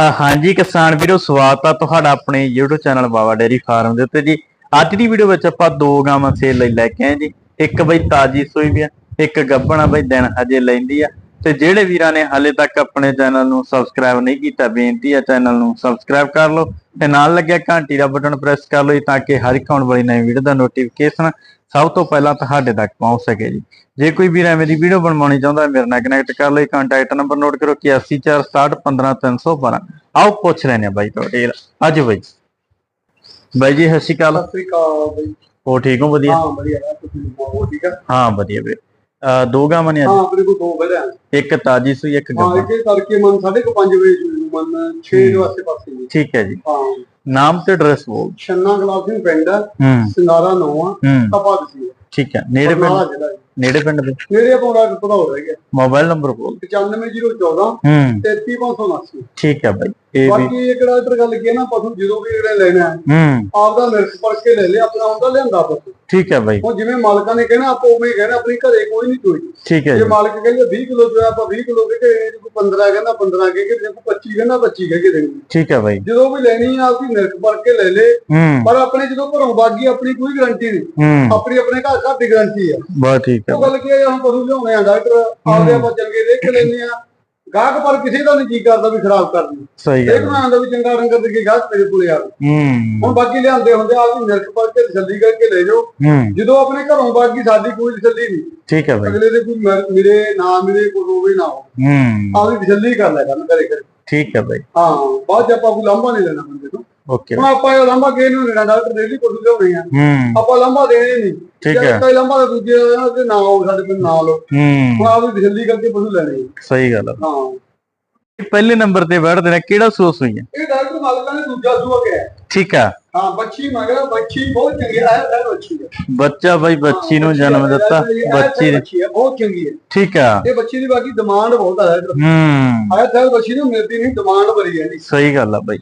ਹਾਂਜੀ ਕਿਸਾਨ ਵੀਰੋ, ਸਵਾਗਤ ਆ ਤੁਹਾਡਾ ਆਪਣੇ YouTube channel Baba dairy farm ਦੇ ਉੱਤੇ ਜੀ। ਅੱਜ ਦੀ ਵੀਡੀਓ ਵਿੱਚ ਆਪਾਂ ਦੋ ਗਾਵਾਂ ਸੇਲ ਲਈ ਲੈ ਕੇ ਆਏ ਜੀ। ਇੱਕ ਬਈ ਤਾਜੀ ਸੂਈ ਵੀ ਆ, ਇੱਕ ਗੱਭਣਾ ਬਈ, ਦਿਨ ਹਜੇ ਲੈਂਦੀ ਆ। ਤੇ ਜਿਹੜੇ ਵੀਰਾਂ ਨੇ ਹਾਲੇ ਤੱਕ ਆਪਣੇ ਚੈਨਲ ਨੂੰ ਸਬਸਕ੍ਰਾਈਬ ਨਹੀਂ ਕੀਤਾ ਬੇਨਤੀ ਆ ਚੈਨਲ ਨੂੰ ਸਬਸਕ੍ਰਾਈਬ ਕਰ ਲਓ ਤੇ ਨਾਲ ਲੱਗਿਆ ਘੰਟੀ ਦਾ ਬਟਨ ਪ੍ਰੈਸ ਕਰ ਲਓ ਤਾਂ ਕਿ ਹਰ ਇੱਕ ਆਉਣ ਵਾਲੀ ਨਵੀਂ ਵੀਡੀਓ ਦਾ ਨੋਟੀਫਿਕੇਸ਼ਨ ਸਭ ਤੋਂ ਪਹਿਲਾਂ ਤੁਹਾਡੇ ਤੱਕ ਪਹੁੰਚ ਸਕੇ ਜੀ। ਜੇ ਕੋਈ ਵੀਰ ਐਵੇਂ ਦੀ ਵੀਡੀਓ ਬਣਵਾਉਣੀ ਚਾਹੁੰਦਾ ਹੈ ਮੇਰੇ ਨਾਲ ਕਨੈਕਟ ਕਰ ਲਓ ਕੰਟੈਕਟ ਨੰਬਰ ਨੋਟ ਕਰੋ 8146615312 ਆਓ ਪੁੱਛ ਲੈਣੇ ਆ ਬਾਈ ਤੁਹਾਡੇ ਅੱਜ ਬਾਈ। ਬਾਈ ਜੀ ਸਤਿ ਸ਼੍ਰੀ ਅਕਾਲ। ਸਤਿ ਸ੍ਰੀ ਅਕਾਲ ਬਈ। ਹੋ ਠੀਕ ਹੋ? ਵਧੀਆ? ਹਾਂ ਵਧੀਆ। ਹੈ ਤੁਸੀਂ ਠੀਕ ਹੈ ਹਾਂ ਵਧੀਆ ਵੀਰ। ਦੋ ਗਾਵਾਂ ਨੇ ਹਾਂ ਆਪਣੇ ਕੋਲ ਦੋ ਅੱਜ ਇੱਕ ਤਾਜੀ ਸੂਈ ਇੱਕ ਹਾਂ ਗੱਭਣ ਇਹ ਕਰਕੇ ਮਨ 5:30 ਵਜੇ ਨੂੰ ਮਨ 6 ਦੇ ਵਾਸਤੇ ਪਾਸੇ ਜੀ ਠੀਕ ਹੈ ਜੀ। ਹਾਂ। ਨਾਮ ਤੇ ਐਡਰੈਸ ਬੋਲ। ਛੰਨਾ ਗਲਾਬ ਸਿੰਘ ਪਿੰਡ ਹੂੰ। ਸਿੰਗਾਰਾ ਨੌਂ ਆ। ਹੂੰ। ਤਪਾ ਦਸੀ ਠੀਕ ਹੈ। ਨੇੜੇ ਪਿੰਡ। ਨੇੜੇ ਪਿੰਡ ਦੇ। ਮੇਰੇ ਰਾਜ ਪਤਾ ਹੋ ਰਿਹਾ ਮੋਬਾਈਲ ਨੰਬਰ ਬੋਲ 95014 ਹੂੰ। 33579 ਠੀਕ ਹੈ ਬਾਈ ਇਹ ਵੀ ਬਾਕੀ ਇਹ ਕਿਹੜਾ ਇੱਧਰ ਗੱਲ ਕੀ ਹੈ ਨਾ ਪਸ਼ੂ ਜਦੋਂ ਵੀ ਜਿਹੜੇ ਲੈਣਾ ਹੈ ਹੂੰ। ਆਪਦਾ ਨਿਰਖ ਪੜ ਕੇ ਲੈ ਲਿਆ ਆਪਣਾ ਹੁੰਦਾ ਲਿਆਂਦਾ ਪਸ਼ੂ ਠੀਕ ਹੈ ਬਾਈ। ਹੁਣ ਜਿਵੇਂ ਮਾਲਕਾਂ ਨੇ ਕਹਿਣਾ ਆਪਾਂ ਉਵੇਂ ਹੀ ਕਹਿਣਾ ਆਪਣੀ ਘਰੇ ਕੋਈ ਨਹੀਂ ਚੋਈ ਠੀਕ ਹੈ ਜੇ ਜੀ। ਮਾਲਕ ਕਹਿੰਦੇ 20 ਕਿਲੋ ਜੋ ਆਪਾਂ 20 ਕਿਲੋ ਕੇ ਜੇ ਕੋਈ 15 ਕਹਿੰਦਾ 15 ਕੇ ਜੇ ਕੋਈ 25 ਕਹਿੰਦਾ 25 ਕਹਿ ਕੇ ਦੇਣੀ। ਠੀਕ ਹੈ ਬਾਈ। ਜਦੋਂ ਵੀ ਲੈਣੀ ਆ ਆਪਦੀ ਨਿਰਖ ਭਰ ਕੇ ਲੈ ਲੇ। ਹੂੰ। ਪਰ ਆਪਣੇ ਜਦੋਂ ਘਰੋਂ ਬਾਗੀ ਆਪਣੀ ਕੋਈ ਗਾਰੰਟੀ ਨਹੀਂ। ਹੂੰ। ਆਪਣੀ ਆਪਣੇ ਘਰ ਘਰ ਦੀ ਗਾਰੰਟੀ ਆ। ਬਹੁਤ ਠੀਕ ਹੈ। ਉਹ ਗੱਲ ਕੀ ਹੈ ਪਸ਼ੂ ਲਿਆਉਣੇ ਆ ਡਾਕਟਰ ਆਪਦੇ ਆਪਾਂ ਚੰਗੇ ਦੇਖ ਲੈਂਦੇ ਆ। ਗਾਹਕ ਪਰ ਕਿਸੇ ਦਾ ਨਹੀਂ ਜੀ ਕਰਦਾ ਵੀ ਖਰਾਬ ਕਰਨੀ। ਸਹੀ ਇਹ ਗੱਲ ਹੈ। ਬਣਾਉਣ ਦਾ ਵੀ ਚੰਗਾ ਰੰਗ ਦੇ ਕੇ ਗਾਹਕ ਮੇਰੇ ਕੋਲੇ ਆ। ਹੂੰ। ਹੁਣ ਬਾਕੀ ਲਿਆਂਦੇ ਹੁੰਦੇ ਆ ਆਪਦੀ ਨਿਰਖ ਭਰ ਕੇ ਤਸੱਲੀ ਕਰਕੇ ਲੈ ਜਾਓ। ਹੂੰ। ਜਦੋਂ ਆਪਣੇ ਘਰੋਂ ਬਾਗੀ ਸਾਡੀ ਕੋਈ ਤਸੱਲੀ ਨਹੀਂ ਠੀਕ ਹੈ ਬਾਈ। ਅਗਲੇ ਦੇ ਕੋਈ ਮ- ਮਿਲੇ ਨਾ ਮਿਲੇ ਕੋਈ ਹੋਵੇ ਨਾ ਹੋਵੇ। ਹੂੰ। ਆਪਦੀ ਤਸੱਲੀ ਕਰ ਲਿਆ ਕਰਨ ਕਰੇ ਕਰੇ ਠੀਕ ਹੈ ਬਾਈ। ਹਾਂ ਬਾਅਦ ਚ ਆਪਾਂ ਕੋਈ ਲੰਬਾ ਨਹੀਂ ਲੈਣਾ ਬੰਦੇ ਤੋਂ। ਓਕੇ ਹੁਣ ਆਪਾਂ ਇਹ ਲੰਬਾ ਕਿਹ ਨੂੰ ਲੈਣਾ ਡਾਕਟਰ ਡੇਲੀ ਕੋਲ ਲਿਆਉਣੇ ਆ। ਹੂੰ। ਆਪਾਂ ਲੰਬਾ ਦੇਣੇ ਨਹੀਂ। ਠੀਕ ਹੈ। ਕਈ ਲੰਬਾ ਦਾ ਦੂਜੇ ਦਾ ਤੇ ਨਾ ਹੋ ਸਾਡੇ ਕੋਲ ਨਾ ਲਓ। ਹੂੰ। ਹੁਣ ਆਪਦੀ ਤਸੱਲੀ ਕਰਕੇ ਪਸ਼ੂ ਲੈਣੇ ਆ। ਸਹੀ ਗੱਲ ਹੈ ਹਾਂ। ਪਹਿਲੇ ਨੰਬਰ ਤੇ ਬੈਠਦੇ ਨੇ ਕਿਹੜਾ ਸੂਸ ਹੋਈ ਹੈ ਇਹ ਡਾਕਟਰ ਮਾਲਕਾਂ ਨੇ ਦੂਜਾ ਸੂਆ ਕਿਹਾ ਠੀਕ ਆ। ਹਾਂ ਬੱਚੀ ਮਗਰ ਬੱਚੀ ਬਹੁਤ ਚੰਗੀ ਹੈ ਹੈ ਬੱਚੀ ਬਾਈ ਬੱਚੀ ਨੂੰ ਜਨਮ ਦਿੱਤਾ। ਬੱਚੀ ਨੇ- ਬੱਚੀ ਹੈ ਬਹੁਤ ਚੰਗੀ ਹੈ ਠੀਕ ਆ। ਇਹ ਬੱਚੀ ਦੀ ਬਾਕੀ ਡਿਮਾਂਡ ਬਹੁਤ ਹੈ ਹੂੰ। ਆਇਆ ਤਾਂ ਬੱਚੀ ਨੂੰ ਮਿਲਦੀ ਨਹੀਂ ਡਿਮਾਂਡ ਬੜੀ ਹੈ ਸਹੀ ਗੱਲ ਆ ਬਾਈ।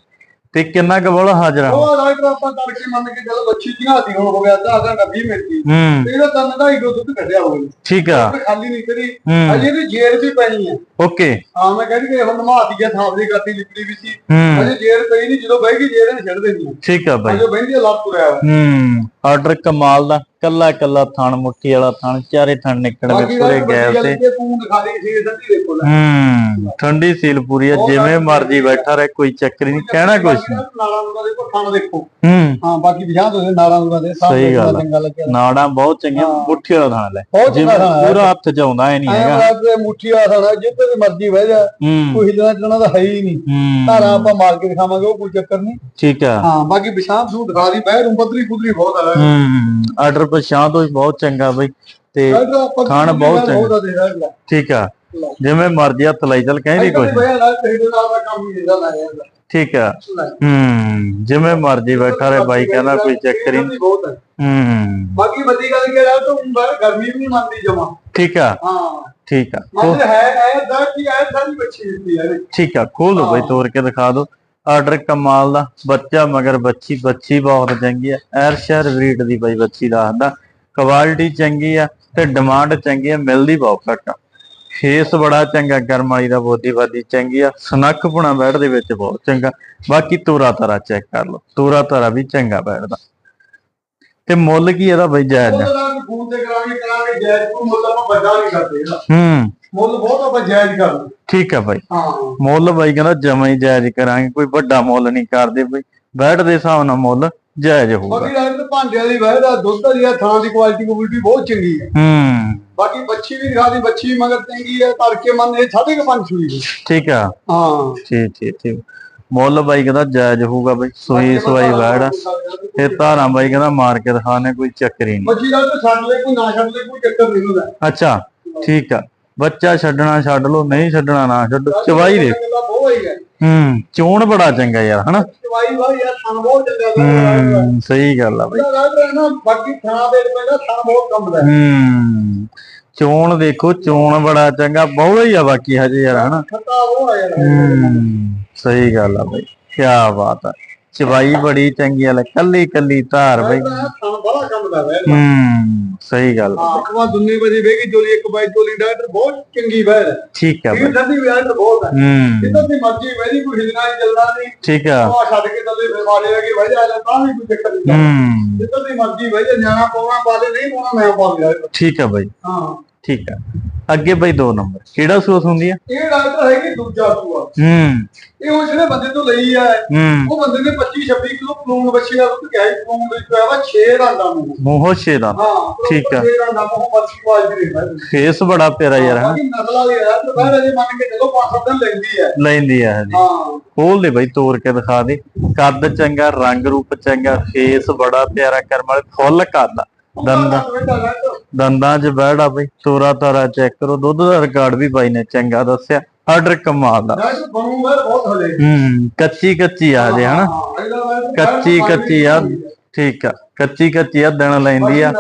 ਤੇ ਕਿੰਨਾ ਕੁ ਬੋਲਾ ਹਾਜ਼ਰਾ ਉਹ ਡਾਕਟਰ ਆਪਾਂ ਕਰਕੇ ਮੰਨ ਕੇ ਚੱਲ ਬੱਚੀ ਦੀਆਂ ਦੀ ਹੋ ਗਿਆ ਤਾਂ ਅਸਾਂ ਨਬੀ ਮਿਲਦੀ ਹੂੰ। ਤੇ ਇਹਦਾ ਤਨ ਦਾ ਹੀ ਦੁੱਧ ਕੱਢਿਆ ਹੋਵੇ। ਠੀਕ ਆ। ਤੇ ਖਾਲੀ ਨਹੀਂ ਕਰੀ। ਅਜੇ ਵੀ ਜੇਰ ਵੀ ਪੈਣੀ ਹੈ ਓਕੇ। ਹਾਂ ਮੈਂ ਕਹਿੰਦੀ ਕਿ ਹੁਣ ਨਮਾਤੀ ਗਿਆ ਥਾਪ ਦੀ ਕਰਤੀ ਲਿਪੜੀ ਵੀ ਸੀ। ਅਜੇ ਜੇਰ ਪਈ ਨਹੀਂ ਜਦੋਂ ਬਹਿ ਗਈ ਜੇਰ ਨੇ ਛੱਡ ਦੇਣੀ ਠੀਕ ਆ ਬਾਈ। ਅਜੇ ਬਹਿੰਦੀ ਆ ਲੱਤ ਤੁਰਿਆ ਹੂੰ। ਆਰਡਰ ਕਮਾਲ ਦਾ ਕੱਲਾ ਕੱਲਾ ਥਣ ਮੁੱਠੀ ਵਾਲਾ ਥਣ ਚਾਰੇ ਥਣ ਨਿਕਲਣਗੇ ਪੂਰੇ ਗੈਪ ਤੇ। ਹੂੰ ਠੰਡੀ ਸੀਲ ਪੂਰੀ ਆ ਜਿਵੇਂ ਮਰਜ਼ੀ ਬੈਠਾ ਰਹੇ ਕੋਈ ਚੱਕਰ ਨਹੀਂ ਕਹਿਣਾ ਕੁਛ ਨਹੀਂ। ਦੇਖੋ ਹੂੰ। ਹਾਂ ਬਾਕੀ ਦੇ ਸਹੀ ਗੱਲ ਨਾੜਾਂ ਬਹੁਤ ਚੰਗੀਆਂ ਮੁੱਠੀ ਵਾਲਾ ਥਣ ਲੈ। ਜਿਵੇਂ ਥਣ। ਪੂਰਾ ਹੱਥ ਚ ਆਉਂਦਾ ਐ ਨਹੀਂ ਹੈਗਾ। ਮੁੱਠੀ ਆ ਸਾਡਾ ਜਿੱਥੇ ਵੀ ਮਰਜ਼ੀ ਬਹਿ ਜਾ। ਕੋਈ ਹਿੱਲਣਾ ਚੱਲਣਾ ਤਾਂ ਹੈ ਹੀ ਨਹੀਂ। ਧਾਰਾਂ ਆਪਾਂ ਮਾਰ ਕੇ ਦਿਖਾਵਾਂਗੇ ਉਹ ਕੋਈ ਚੱਕਰ ਨਹੀਂ। ਠੀਕ ਆ। ਹਾਂ ਬਾਕੀ ਵਿਸ਼ਾਂ ਨੂੰ ਦਿਖਾ ਦੀ ਬਹਿ ਰੂ ਪਤਰੀ ਕੁਦਰੀ ਬਹੁਤ ਆ। ਹੂੰ। ਆਰਡਰ ਪਛਾਣ ਤੋਂ ਬਹੁਤ ਚੰਗਾ ਬਈ ਤੇ ਖਾਣ ਬਹੁਤ ਚੰਗਾ। ਰਿਹਾ ਠੀਕ ਆ। ਜਿਵੇਂ ਮਰਜ਼ੀ ਹੱਥ ਲਾਈ ਚੱਲ ਕਹਿੰਦੀ ਕੋਈ ਤੇਰੇ ਰਿਹਾ ਠੀਕ ਆ। ਹੂੰ ਜਿਵੇਂ ਮਰਜ਼ੀ ਬੈਠਾ ਰਹੇ ਬਾਈ ਕਹਿੰਦਾ ਕੋਈ ਚੱਕਰ ਹੀ ਨਹੀਂ। ਹੈ। ਬਾਕੀ ਵੱਡੀ ਗੱਲ ਕੀ ਹੈ ਤਾਂ ਗਰਮੀ ਵੀ ਨਹੀਂ ਮੰਨਦੀ ਜਮਾ। ਠੀਕ ਆ। ਹਾਂ। ਠੀਕ ਆ। ਮਤਲਬ ਹੈ ਹੈ ਦਾ ਕੀ ਹੈ ਸਾਰੀ ਬੱਚੀ ਦਿੱਤੀ ਹੈ। ਠੀਕ ਆ ਖੋਲ ਦੋ ਬਈ ਤੋੜ ਕੇ ਦਿਖਾ ਦੋ। ਆਰਡਰ ਕਮਾਲ ਦਾ ਬੱਚਾ ਮਗਰ ਬੱਚੀ ਬੱਚੀ ਬਹੁਤ ਚੰਗੀ ਆ। ਐਰ ਸ਼ਹਿਰ ਬਰੀਡ ਦੀ ਬਈ ਬੱਚੀ ਦੱਸਦਾ ਕੁਆਲਿਟੀ ਚੰਗੀ ਆ ਤੇ ਡਿਮਾਂਡ ਚੰਗੀ ਆ ਮਿਲਦੀ ਬਹੁਤ ਘੱਟ ਆ। ਫੇਸ ਬੜਾ ਚੰਗਾ ਗਰਮ ਵਾਲੀ ਦਾ ਬੋਦੀ ਬਾਦੀ ਚੰਗੀ ਆ ਸਨੱਖ ਪੁਣਾ ਬੈਠ ਦੇ ਵਿੱਚ ਬਹੁਤ ਚੰਗਾ। ਬਾਕੀ ਤੋਰਾ ਤਾਰਾ ਚੈੱਕ ਕਰ ਲਓ ਤੋਰਾ ਤਾਰਾ ਵੀ ਚੰਗਾ ਬੈਠਦਾ। ਤੇ ਮੁੱਲ ਕੀ ਇਹਦਾ ਬਈ ਜਾਇਜ਼ ਆ? ਉਹਦਾ ਨਾਲ ਫੋਨ ਤੇ ਕਰਾਂਗੇ ਕਰਾਂਗੇ ਜਾਇਜ਼ ਨੂੰ ਮੁੱਲ ਆਪਾਂ ਵੱਡਾ ਨਹੀਂ ਕਰਦੇ ਇਹਦਾ। ਹੂੰ। ਮੁੱਲ ਬਹੁਤ ਆਪਾਂ ਜਾਇਜ਼ ਕਰਦੇ ਠੀਕ ਆ ਬਾਈ। ਹਾਂ। ਮੁੱਲ ਬਾਈ ਕਹਿੰਦਾ ਜਮਾ ਹੀ ਜਾਇਜ਼ ਕਰਾਂਗੇ ਕੋਈ ਵੱਡਾ ਮੁੱਲ ਨਹੀਂ ਕਰਦੇ ਬਈ। ਬੈਠ ਦੇ ਹਿਸਾਬ ਨਾਲ ਮੁੱਲ ਜਾਇਜ਼ ਹੋਊਗਾ। ਬਾਕੀ ਰਾਤ ਭਾਂਡਿਆਂ ਦੀ ਵਹਿ ਦਾ ਦੁੱਧ ਦੀ ਆ ਥਾਂ ਦੀ ਕੁਆਲਿਟੀ ਕੁਆਲਿਟੀ ਬਹੁਤ ਚੰਗੀ ਹੈ ਹੂੰ। ਬਾਕੀ ਬੱਚੀ ਵੀ ਦਿਖਾ ਦੀ ਬੱਚੀ ਮਗਰ ਚੰਗੀ ਹੈ ਕਰਕੇ ਮਨ ਇਹ ਸਾਢੇ ਕੁ ਪੰਜ ਸੂਈ। ਠੀਕ ਆ। ਹਾਂ। ਠੀਕ ਠੀਕ ਠੀਕ। ਮੁੱਲ ਬਾਈ ਕਹਿੰਦਾ ਜਾਇਜ਼ ਹੋਊਗਾ ਬਈ ਸੂਈ ਸਵਾਈ ਆ। ਤੇ ਧਾਰਾਂ ਬਾਈ ਕਹਿੰਦਾ ਮਾਰ ਕੇ ਦਿਖਾਣੇ ਕੋਈ ਚੱਕਰ ਹੀ ਨਹੀਂ। ਬੱਚੀ ਦਾ ਤਾਂ ਛੱਡ ਲੈ ਕੋਈ ਨਾ ਛੱਡ ਲੈ ਕੋਈ ਚੱਕਰ ਨਹੀਂ ਹੁੰਦਾ। ਅੱਛਾ ਠੀਕ ਆ। ਬੱਚਾ ਛੱਡਣਾ ਛੱਡ ਲਓ ਨਹੀਂ ਛੱਡਣਾ ਨਾ ਛੱਡੋ। ਚਵਾਈ ਦੇ। ਹੈ ਚੋਣ ਬੜਾ ਚੰਗਾ ਯਾਰ ਹਨਾ? ਚਵਾਈ ਵਾਲੀ ਆ ਥਾਂ ਬਹੁਤ ਚੰਗਾ ਹੂੰ ਸਹੀ ਗੱਲ ਆ ਬਾਈ। ਬਾਕੀ ਥਾਂ ਦੇ ਪਹਿਲਾਂ ਥਾਂ ਬਹੁਤ ਕੰਬਦਾ ਹੈ ਹੂੰ ਚੋਣ ਦੇਖੋ ਚੋਣ ਬੜਾ ਚੰਗਾ ਬਹੁਤ ਹੀ ਆ ਬਾਕੀ ਹਜੇ ਯਾਰ ਹਨਾ? ਖੱਤਾ ਉਹ ਆ ਯਾਰ। ਹੂੰ ਸਹੀ ਗੱਲ ਆ ਬਾਈ ਕੀ ਬਾਤ ਆ। ਚਵਾਈ ਬੜੀ ਚੰਗੀ ਆ ਲੈ ਕੱਲੀ ਕੱਲੀ ਧਾਰ ਬਈ। ਥਣ ਬੜਾ ਕੰਮ ਦਾ ਵੈਰ ਹੂੰ ਸਹੀ ਗੱਲ। ਆ। ਹਾਂ ਅਕਵਾ ਦੁੰਨੇ ਵਜੇ ਵੇਗੀ ਚੋਲੀ ਇੱਕ ਬਾਈ ਚੋਲੀ ਡਾਕਟਰ ਬਹੁਤ ਚੰਗੀ ਹੈ ਠੀਕ ਆ ਬਈ। ਇਹ ਠੰਡੀ ਵੈਰ ਤਾਂ ਬਹੁਤ ਹੈ। ਹੂੰ। ਜਿੱਦਾਂ ਦੀ ਮਰਜ਼ੀ ਵੈਰੀ ਕੋਈ ਹਿਲਣਾ ਨਹੀਂ ਚੱਲਣਾ ਨਹੀਂ। ਠੀਕ ਆ। ਉਹ ਛੱਡ ਕੇ ਥੱਲੇ ਵਾਲੇ ਲੱਗੇ ਆ ਜਾ ਤਾਂ ਵੀ ਕੋਈ ਚੱਕਰ ਨਹੀਂ। ਹੂੰ। ਜਿੱਦਾਂ ਦੀ ਮਰਜ਼ੀ ਵਜੇ ਨਿਆਣਾ ਪਾਉਣਾ ਪਾਲੇ ਨਹੀਂ ਪਾਉਣਾ ਮੈਂ ਪਾ ਲਿਆ। ਠੀਕ ਆ ਬਈ। ਹਾਂ। ਠੀਕ ਆ ਅੱਗੇ ਬਈ ਦੋ ਨੰਬਰ। ਕਿਹੜਾ ਸੂਸ ਹੁੰਦੀ ਆ? ਇਹ ਡਾਕਟਰ ਹੈਗੀ ਦੂਜਾ ਸੂਆ ਹੂੰ। ਇਹ ਉਹ ਜਿਹੜੇ ਬੰਦੇ ਤੋਂ ਲਈ ਆ ਹੂੰ। ਉਹ ਬੰਦੇ ਨੇ 25 26 ਕਿਲੋ ਪਲੂਣ ਬੱਚੀ ਦਾ ਦੁੱਧ ਕਿਹਾ ਪਲੂਣ ਵਿੱਚ ਪਿਆ ਵਾ 6 ਰੰਗਾਂ ਨੂੰ ਮੋਹ ਛੇਦਾ ਹਾਂ ਠੀਕ ਆ। 6 ਰੰਗਾਂ ਨੂੰ ਬੱਚੀ ਕੁਆਲਿਟੀ ਦੇ ਹੈ ਫੇਸ ਬੜਾ ਪਿਆਰਾ ਯਾਰ ਬਾਕੀ ਨਸਲਾਂ ਦੀ ਹੈ ਤੇ ਬਾਹਰ ਅਜੇ ਮੰਨ ਕੇ ਚਲੋ 5-7 ਦਿਨ ਲੈਂਦੀ ਹੈ ਲੈਂਦੀ ਆ ਹਾਂ। ਖੋਲ ਦੇ ਬਈ ਤੋੜ ਕੇ ਦਿਖਾ ਦੇ। ਕੱਦ ਚੰਗਾ ਰੰਗ ਰੂਪ ਚੰਗਾ ਫੇਸ ਬੜਾ ਪਿਆਰਾ ਕਰਮ ਵਾਲੇ ਫੁੱਲ ਕੱਦ ਆ। ਦੰਦਾਂ। ਦੰਦਾਂ 'ਚ ਬਹਿੜਾ ਬਈ ਤੋਰਾ ਤਾਰਾ ਚੈੱਕ ਕਰੋ ਦੁੱਧ ਦਾ ਰਿਕਾਰਡ ਵੀ ਬਾਈ ਨੇ ਚੰਗਾ ਦੱਸਿਆ ਆਰਡਰ ਕਮਾਲ ਦਾ। ਡਾਕਟਰ ਬਣੂਗਾ ਬਹੁਤ ਹਲੇ। ਹੂੰ ਕੱਚੀ ਕੱਚੀ ਆ ਜੇ ਹਨਾ? ਕੱਚੀ ਕੱਚੀ ਆ ਠੀਕ ਆ ਕੱਚੀ ਕੱਚੀ ਆ ਦਿਨ ਲੈਂਦੀ ਆ।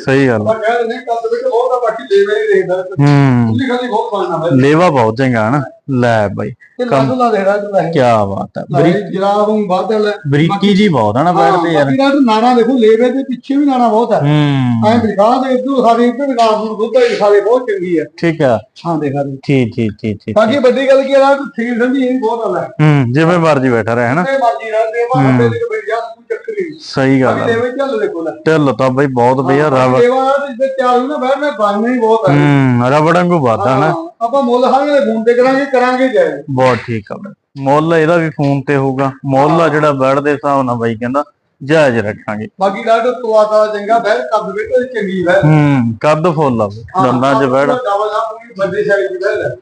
ਸਹੀ ਗੱਲ। ਹੂੰ ਲੇਵਾ ਬਹੁਤ ਚੰਗਾ ਹਨਾ? ਲੈ ਬਾਈ ਕੀ ਬਾਤ ਹੈ। ਬਰੀ ਬਰੀਕੀ ਜੀ ਬਹੁਤ ਹੈ ਨਾ ਬੈਠਦੇ ਯਾਰ। ਨਾਣਾ ਦੇਖੋ ਲੇਵੇ ਦੇ ਪਿੱਛੇ ਵੀ ਨਾਣਾ ਬਹੁਤ ਹੈ ਹੂੰ। ਐਂ ਦਿਖਾ ਦੇ ਇਧਰ ਸਾਡੇ ਇੱਧਰ ਵਿਕਾਸ ਨੂੰ ਦੁੱਧ ਦਿਖਾ ਦੇ ਬਹੁਤ ਚੰਗੀ ਹੈ ਠੀਕ ਆ। ਹਾਂ ਦੇਖਾ ਦੇ। ਠੀਕ ਠੀਕ ਠੀਕ ਠੀਕ। ਬਾਕੀ ਵੱਡੀ ਗੱਲ ਕੀ ਹੈ ਸੀਲ ਠੰਡੀ ਇਹ ਬਹੁਤ ਹੈ ਹੂੰ ਜਿਵੇਂ ਮਰਜ਼ੀ ਬੈਠਾ ਰਹੇ ਹਨਾ। ਤੇ ਮਰਜ਼ੀ ਨਾਲ ਦੇ ਬਾਹਰ ਦੇ ਸਹੀ ਗੱਲ ਆ। ਲੇਵੇ ਚੱਲ ਦੇ ਕੋਲ। ਢਿੱਲ ਤਾਂ ਬਈ ਬਹੁਤ ਵਧੀਆ ਰਬੜ। ਲੇਵਾ ਤੇ ਚਾਲੂ ਨਾ ਬੈਠ ਮੈਂ ਬਾਣੇ ਹੀ ਬਹੁਤ ਹੈ ਹੂੰ ਵਾਦਾ ਹਨਾ ਹਾਂ, ਆਪਾਂ ਮੁੱਲ ਹਰ ਵੇਲੇ ਫੋਨ ਤੇ ਕਰਾਂਗੇ ਕਰਾਂਗੇ ਜਾਏ ਬਹੁਤ ਠੀਕ ਆ ਬਈ। ਮੁੱਲ ਇਹਦਾ ਵੀ ਫੋਨ ਤੇ ਹੋਊਗਾ। ਮੁੱਲ ਆ ਜਿਹੜਾ ਬੈਡ ਦੇ ਹਿਸਾਬ ਨਾਲ ਬਾਈ ਕਹਿੰਦਾ। ਜਾਇਜ਼ ਰੱਖਾਂਗੇ। ਬਾਕੀ ਡਾਕਟਰ ਤੁਆ ਦਾ ਚੰਗਾ ਬਹਿ ਕੱਦ ਵੇ ਤੇ ਚੰਗੀ ਬਹਿ। ਹੂੰ ਕੱਦ ਫੁੱਲ ਆ ਦੰਦਾਂ 'ਚ ਪੂਰੀ ਵੱਡੇ ਦੀ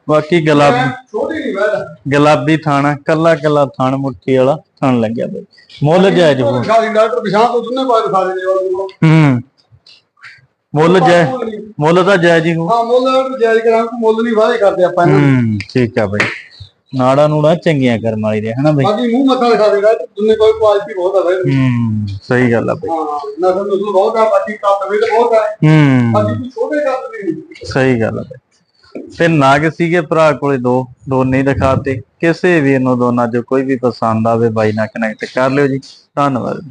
ਬਾਕੀ ਗੁਲਾਬ ਛੋਟੀ ਨਹੀਂ ਬਹਿ ਗੁਲਾਬੀ ਥਾਣਾ ਕੱਲਾ ਕੱਲਾ ਥਣ ਮੁੱਠੀ ਵਾਲਾ ਥਣ ਲੱਗਿਆ ਬਈ। ਮੁੱਲ ਜਾਇਜ਼ ਖਾਲੀ ਡਾਕਟਰ ਪਿਛਾਂ ਤੋਂ ਦੁੰਨੇ ਬਾਅਦ ਖਾ ਦੇ ਵਾਲ ਹੂੰ ਮੁੱਲ ਜਾਇਜ਼ ਮੁੱਲ ਤਾਂ ਜਾਇਜ਼ ਹੀ ਹੋ ਹਾਂ ਮੁੱਲ ਜਾਇਜ਼ ਕਰਾਂਗੇ ਮੁੱਲ ਨਹੀਂ ਵਾਅਦੇ ਕਰਦੇ ਆਪਾਂ। ਹੂੰ ਠੀਕ ਆ ਬਈ। ਨਾੜਾ ਨੂੜਾ ਚੰਗੀਆਂ ਕਰਮ ਵਾਲੀ ਦੇ ਹਨਾ ਬਈ? ਬਾਕੀ ਮੂੰਹ ਮੱਥਾ ਦਿਖਾ ਦੇਗਾ ਦੁੰਨੇ ਕੋਈ ਕੁਆਲਿਟੀ ਬਹੁਤ ਹੈ ਬਈ। ਹੂੰ ਸਹੀ ਗੱਲ ਆ ਬਈ। ਹਾਂ ਨਸਲ ਨਸਲ ਬਹੁਤ ਆ ਬਾਕੀ ਕੱਦ ਵੀ ਬਹੁਤ ਹੈ ਹੂੰ। ਬਾਕੀ ਕੋਈ ਛੋਟੇ ਵੀ ਨਹੀਂ। ਸਹੀ ਗੱਲ ਆ ਬਈ। ਤੇ ਨਾਗ ਸੀਗੇ ਭਰਾ ਕੋਲੇ ਦੋ ਦੋਨੇ ਹੀ ਦਿਖਾਤੇ ਕਿਸੇ ਵੀ ਇਹਨੂੰ ਦੋਨਾਂ ਚੋਂ ਕੋਈ ਵੀ ਪਸੰਦ ਆਵੇ ਬਾਈ ਨਾਲ ਕਨੈਕਟ ਕਰ ਲਿਓ ਜੀ। ਧੰਨਵਾਦ।